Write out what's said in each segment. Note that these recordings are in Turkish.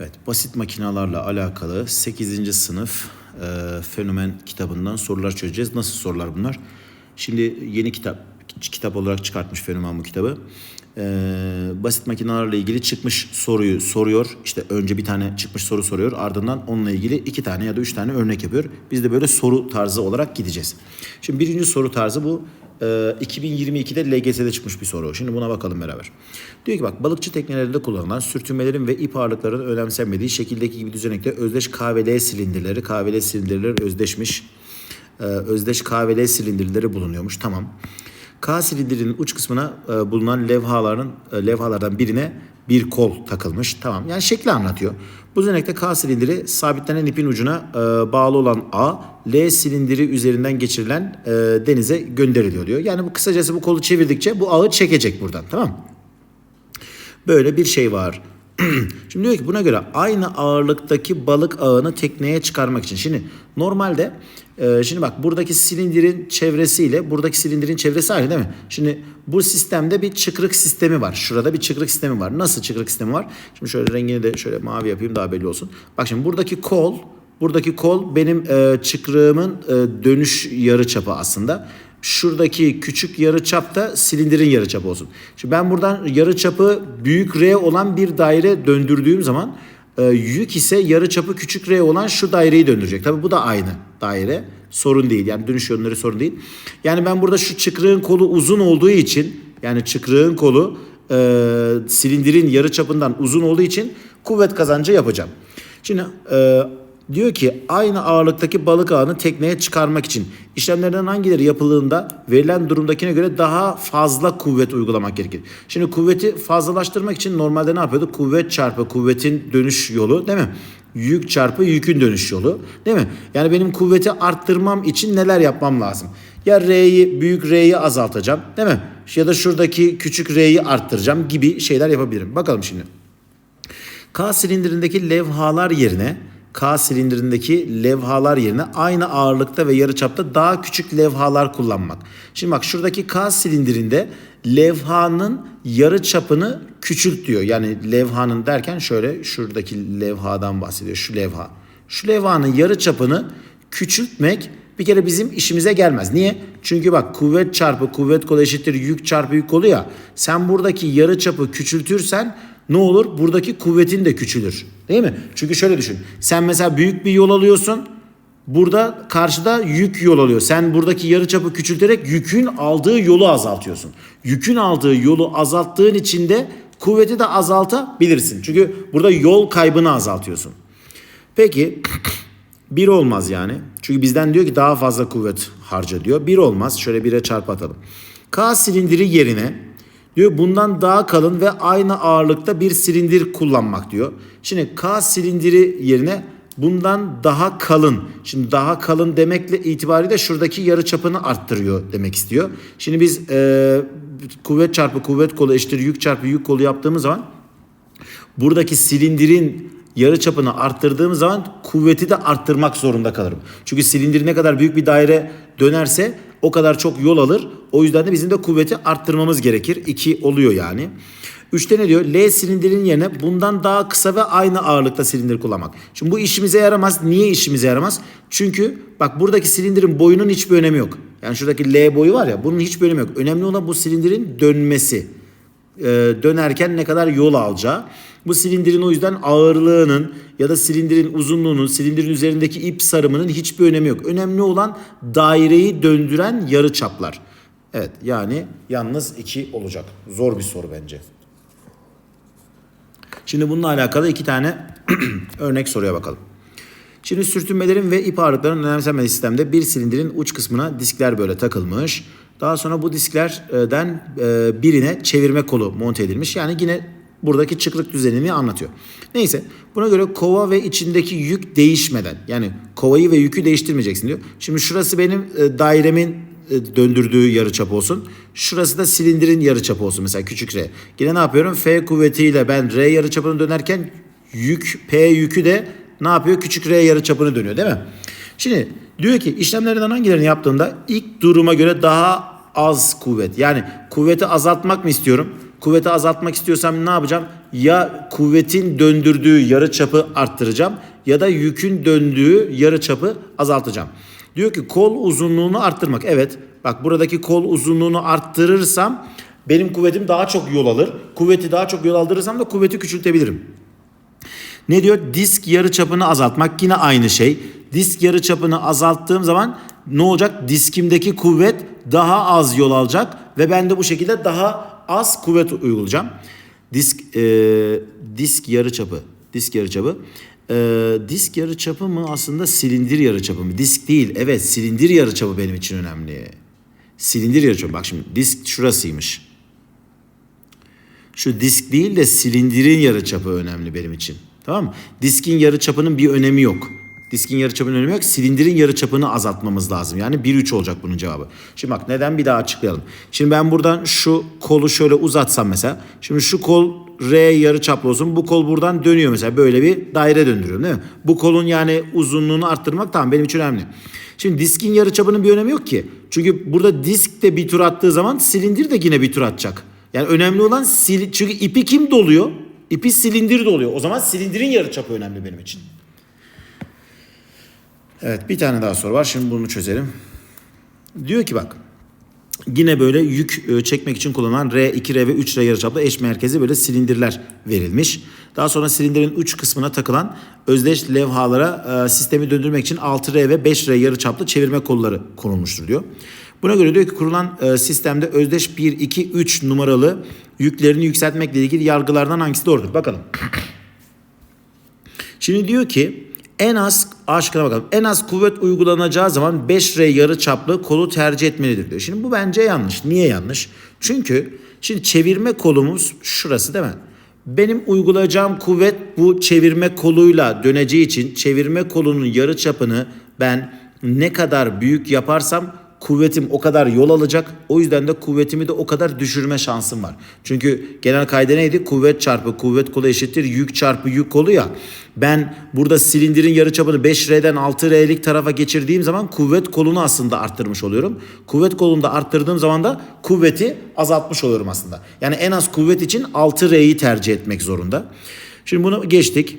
Evet, basit makinalarla alakalı 8. sınıf e, fenomen kitabından sorular çözeceğiz. Nasıl sorular bunlar? Şimdi yeni kitap kitap olarak çıkartmış fenomen bu kitabı. E, basit makinalarla ilgili çıkmış soruyu soruyor. İşte önce bir tane çıkmış soru soruyor. Ardından onunla ilgili iki tane ya da üç tane örnek yapıyor. Biz de böyle soru tarzı olarak gideceğiz. Şimdi birinci soru tarzı bu. Ee, 2022'de LGS'de çıkmış bir soru. Şimdi buna bakalım beraber. Diyor ki bak balıkçı teknelerinde kullanılan sürtünmelerin ve ip ağırlıklarının önemsenmediği şekildeki gibi düzenekte özdeş KVL silindirleri, KVL silindirleri özdeşmiş. Ee, özdeş KVL silindirleri bulunuyormuş. Tamam. K silindirinin uç kısmına e, bulunan levhaların e, levhalardan birine bir kol takılmış. Tamam. Yani şekli anlatıyor. Bu düzenekte K silindiri sabitlenen ipin ucuna e, bağlı olan A, L silindiri üzerinden geçirilen e, denize gönderiliyor diyor. Yani bu kısacası bu kolu çevirdikçe bu ağı çekecek buradan. Tamam? Böyle bir şey var. Şimdi diyor ki buna göre aynı ağırlıktaki balık ağını tekneye çıkarmak için. Şimdi normalde e, şimdi bak buradaki silindirin çevresiyle buradaki silindirin çevresi aynı değil mi? Şimdi bu sistemde bir çıkrık sistemi var. Şurada bir çıkrık sistemi var. Nasıl çıkrık sistemi var? Şimdi şöyle rengini de şöyle mavi yapayım daha belli olsun. Bak şimdi buradaki kol Buradaki kol benim e, çıkrığımın e, dönüş yarı çapı aslında. Şuradaki küçük yarı çap da silindirin yarı çapı olsun. Şimdi ben buradan yarı çapı büyük R olan bir daire döndürdüğüm zaman e, yük ise yarı çapı küçük R olan şu daireyi döndürecek. Tabi bu da aynı daire. Sorun değil. Yani dönüş yönleri sorun değil. Yani ben burada şu çıkrığın kolu uzun olduğu için yani çıkrığın kolu e, silindirin yarı çapından uzun olduğu için kuvvet kazancı yapacağım. Şimdi e, Diyor ki aynı ağırlıktaki balık ağını tekneye çıkarmak için işlemlerden hangileri yapıldığında verilen durumdakine göre daha fazla kuvvet uygulamak gerekir. Şimdi kuvveti fazlalaştırmak için normalde ne yapıyorduk? Kuvvet çarpı kuvvetin dönüş yolu değil mi? Yük çarpı yükün dönüş yolu değil mi? Yani benim kuvveti arttırmam için neler yapmam lazım? Ya R'yi büyük R'yi azaltacağım değil mi? Ya da şuradaki küçük R'yi arttıracağım gibi şeyler yapabilirim. Bakalım şimdi. K silindirindeki levhalar yerine K silindirindeki levhalar yerine aynı ağırlıkta ve yarıçapta daha küçük levhalar kullanmak. Şimdi bak şuradaki K silindirinde levhanın yarı çapını küçült diyor. Yani levhanın derken şöyle şuradaki levhadan bahsediyor. Şu levha. Şu levhanın yarı çapını küçültmek bir kere bizim işimize gelmez. Niye? Çünkü bak kuvvet çarpı kuvvet kolu eşittir yük çarpı yük kolu ya. Sen buradaki yarı çapı küçültürsen ne olur? Buradaki kuvvetin de küçülür. Değil mi? Çünkü şöyle düşün. Sen mesela büyük bir yol alıyorsun. Burada karşıda yük yol alıyor. Sen buradaki yarıçapı küçülterek yükün aldığı yolu azaltıyorsun. Yükün aldığı yolu azalttığın için de kuvveti de azaltabilirsin. Çünkü burada yol kaybını azaltıyorsun. Peki bir olmaz yani. Çünkü bizden diyor ki daha fazla kuvvet harca diyor. Bir olmaz. Şöyle bire çarpı atalım. K silindiri yerine Diyor bundan daha kalın ve aynı ağırlıkta bir silindir kullanmak diyor. Şimdi K silindiri yerine bundan daha kalın. Şimdi daha kalın demekle itibariyle şuradaki yarı çapını arttırıyor demek istiyor. Şimdi biz e, kuvvet çarpı kuvvet kolu eşittir yük çarpı yük kolu yaptığımız zaman buradaki silindirin yarı çapını arttırdığım zaman kuvveti de arttırmak zorunda kalırım. Çünkü silindir ne kadar büyük bir daire dönerse o kadar çok yol alır. O yüzden de bizim de kuvveti arttırmamız gerekir. 2 oluyor yani. Üçte ne diyor? L silindirin yerine bundan daha kısa ve aynı ağırlıkta silindir kullanmak. Şimdi bu işimize yaramaz. Niye işimize yaramaz? Çünkü bak buradaki silindirin boyunun hiçbir önemi yok. Yani şuradaki L boyu var ya bunun hiçbir önemi yok. Önemli olan bu silindirin dönmesi. Ee, dönerken ne kadar yol alacağı. Bu silindirin o yüzden ağırlığının ya da silindirin uzunluğunun, silindirin üzerindeki ip sarımının hiçbir önemi yok. Önemli olan daireyi döndüren yarı çaplar. Evet yani yalnız 2 olacak. Zor bir soru bence. Şimdi bununla alakalı iki tane örnek soruya bakalım. Şimdi sürtünmelerin ve ip ağırlıklarının önemsenmediği sistemde bir silindirin uç kısmına diskler böyle takılmış. Daha sonra bu disklerden e, birine çevirme kolu monte edilmiş. Yani yine buradaki çıkrık düzenini anlatıyor. Neyse buna göre kova ve içindeki yük değişmeden yani kovayı ve yükü değiştirmeyeceksin diyor. Şimdi şurası benim e, dairemin e, döndürdüğü yarıçap olsun. Şurası da silindirin yarıçapı olsun mesela küçük r. Yine ne yapıyorum? F kuvvetiyle ben r yarıçapını dönerken yük P yükü de ne yapıyor? Küçük r yarıçapını dönüyor değil mi? Şimdi diyor ki işlemlerden hangilerini yaptığında ilk duruma göre daha az kuvvet. Yani kuvveti azaltmak mı istiyorum? Kuvveti azaltmak istiyorsam ne yapacağım? Ya kuvvetin döndürdüğü yarı çapı arttıracağım ya da yükün döndüğü yarı çapı azaltacağım. Diyor ki kol uzunluğunu arttırmak. Evet bak buradaki kol uzunluğunu arttırırsam benim kuvvetim daha çok yol alır. Kuvveti daha çok yol aldırırsam da kuvveti küçültebilirim. Ne diyor? Disk yarıçapını azaltmak yine aynı şey. Disk yarıçapını azalttığım zaman ne olacak? Diskimdeki kuvvet daha az yol alacak ve ben de bu şekilde daha az kuvvet uygulayacağım. Disk e, disk yarıçapı, disk yarıçapı. E, disk yarıçapı mı aslında silindir yarıçapı mı? Disk değil. Evet, silindir yarıçapı benim için önemli. Silindir yarıçapı. Bak şimdi disk şurasıymış. Şu disk değil de silindirin yarıçapı önemli benim için. Tamam mı? Diskin yarıçapının bir önemi yok. Diskin yarıçapının önemi yok. Silindirin yarıçapını azaltmamız lazım. Yani 1-3 olacak bunun cevabı. Şimdi bak neden bir daha açıklayalım. Şimdi ben buradan şu kolu şöyle uzatsam mesela. Şimdi şu kol R yarıçaplı olsun. Bu kol buradan dönüyor mesela. Böyle bir daire döndürüyorum değil mi? Bu kolun yani uzunluğunu arttırmak tamam benim için önemli. Şimdi diskin yarıçapının bir önemi yok ki. Çünkü burada disk de bir tur attığı zaman silindir de yine bir tur atacak. Yani önemli olan sil çünkü ipi kim doluyor? İpi silindir doluyor. O zaman silindirin yarıçapı önemli benim için. Evet bir tane daha soru var. Şimdi bunu çözelim. Diyor ki bak. Yine böyle yük e, çekmek için kullanılan R, 2R ve 3R yarıçaplı eş merkezi böyle silindirler verilmiş. Daha sonra silindirin uç kısmına takılan özdeş levhalara e, sistemi döndürmek için 6R ve 5R yarıçaplı çevirme kolları konulmuştur diyor. Buna göre diyor ki kurulan e, sistemde özdeş 1, 2, 3 numaralı yüklerini yükseltmekle ilgili yargılardan hangisi doğrudur? Bakalım. Şimdi diyor ki en az aşkına bakalım. En az kuvvet uygulanacağı zaman 5R yarı çaplı kolu tercih etmelidir diyor. Şimdi bu bence yanlış. Niye yanlış? Çünkü şimdi çevirme kolumuz şurası değil mi? Benim uygulayacağım kuvvet bu çevirme koluyla döneceği için çevirme kolunun yarı çapını ben ne kadar büyük yaparsam kuvvetim o kadar yol alacak. O yüzden de kuvvetimi de o kadar düşürme şansım var. Çünkü genel kaide neydi? Kuvvet çarpı kuvvet kolu eşittir yük çarpı yük kolu ya. Ben burada silindirin yarıçapını 5R'den 6R'lik tarafa geçirdiğim zaman kuvvet kolunu aslında arttırmış oluyorum. Kuvvet kolunu da arttırdığım zaman da kuvveti azaltmış oluyorum aslında. Yani en az kuvvet için 6R'yi tercih etmek zorunda. Şimdi bunu geçtik.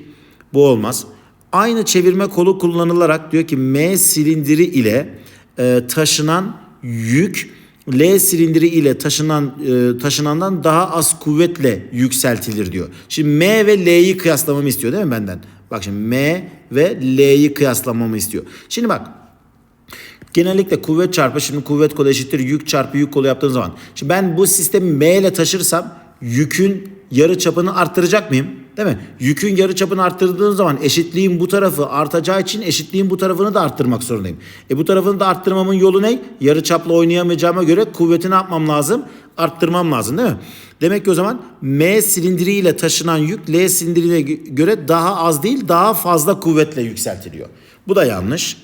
Bu olmaz. Aynı çevirme kolu kullanılarak diyor ki M silindiri ile e, taşınan yük L silindiri ile taşınan e, taşınandan daha az kuvvetle yükseltilir diyor. Şimdi M ve L'yi kıyaslamamı istiyor değil mi benden? Bak şimdi M ve L'yi kıyaslamamı istiyor. Şimdi bak Genellikle kuvvet çarpı şimdi kuvvet kolu eşittir yük çarpı yük kolu yaptığın zaman. Şimdi ben bu sistemi M ile taşırsam yükün yarı çapını arttıracak mıyım? Değil mi? Yükün yarı çapını arttırdığın zaman eşitliğin bu tarafı artacağı için eşitliğin bu tarafını da arttırmak zorundayım. E bu tarafını da arttırmamın yolu ne? Yarı çapla oynayamayacağıma göre kuvveti ne yapmam lazım? Arttırmam lazım değil mi? Demek ki o zaman M silindiriyle taşınan yük L silindiriyle göre daha az değil daha fazla kuvvetle yükseltiliyor. Bu da yanlış.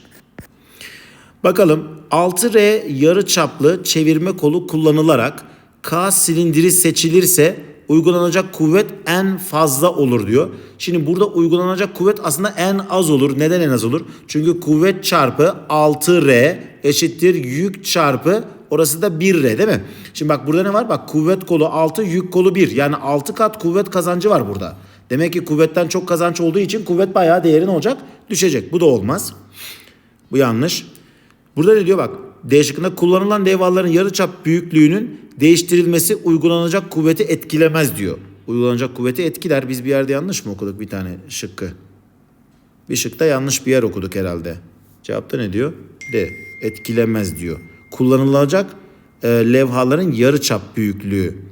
Bakalım 6R yarı çaplı çevirme kolu kullanılarak K silindiri seçilirse uygulanacak kuvvet en fazla olur diyor. Şimdi burada uygulanacak kuvvet aslında en az olur. Neden en az olur? Çünkü kuvvet çarpı 6R eşittir yük çarpı orası da 1R değil mi? Şimdi bak burada ne var? Bak kuvvet kolu 6 yük kolu 1. Yani 6 kat kuvvet kazancı var burada. Demek ki kuvvetten çok kazanç olduğu için kuvvet bayağı değerin olacak düşecek. Bu da olmaz. Bu yanlış. Burada ne diyor bak D şıkkında kullanılan levhaların yarıçap büyüklüğünün değiştirilmesi uygulanacak kuvveti etkilemez diyor. Uygulanacak kuvveti etkiler. Biz bir yerde yanlış mı okuduk bir tane şıkkı? Bir şıkta yanlış bir yer okuduk herhalde. Cevapta ne diyor? D. Etkilemez diyor. Kullanılacak e, levhaların yarıçap büyüklüğü.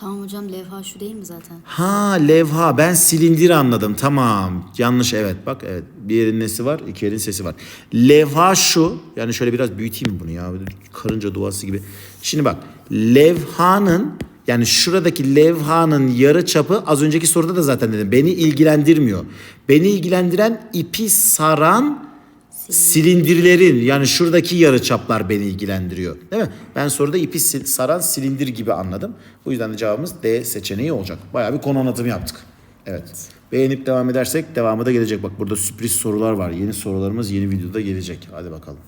Tamam hocam levha şu değil mi zaten? Ha levha. Ben silindir anladım. Tamam. Yanlış. Evet. Bak evet. Bir yerin nesi var? İki yerin sesi var. Levha şu. Yani şöyle biraz büyüteyim bunu ya? Karınca duası gibi. Şimdi bak. Levhanın yani şuradaki levhanın yarı çapı az önceki soruda da zaten dedim. Beni ilgilendirmiyor. Beni ilgilendiren ipi saran silindirlerin yani şuradaki yarı çaplar beni ilgilendiriyor. Değil mi? Ben soruda ipi saran silindir gibi anladım. Bu yüzden de cevabımız D seçeneği olacak. Bayağı bir konu anlatımı yaptık. Evet. Beğenip devam edersek devamı da gelecek. Bak burada sürpriz sorular var. Yeni sorularımız yeni videoda gelecek. Hadi bakalım.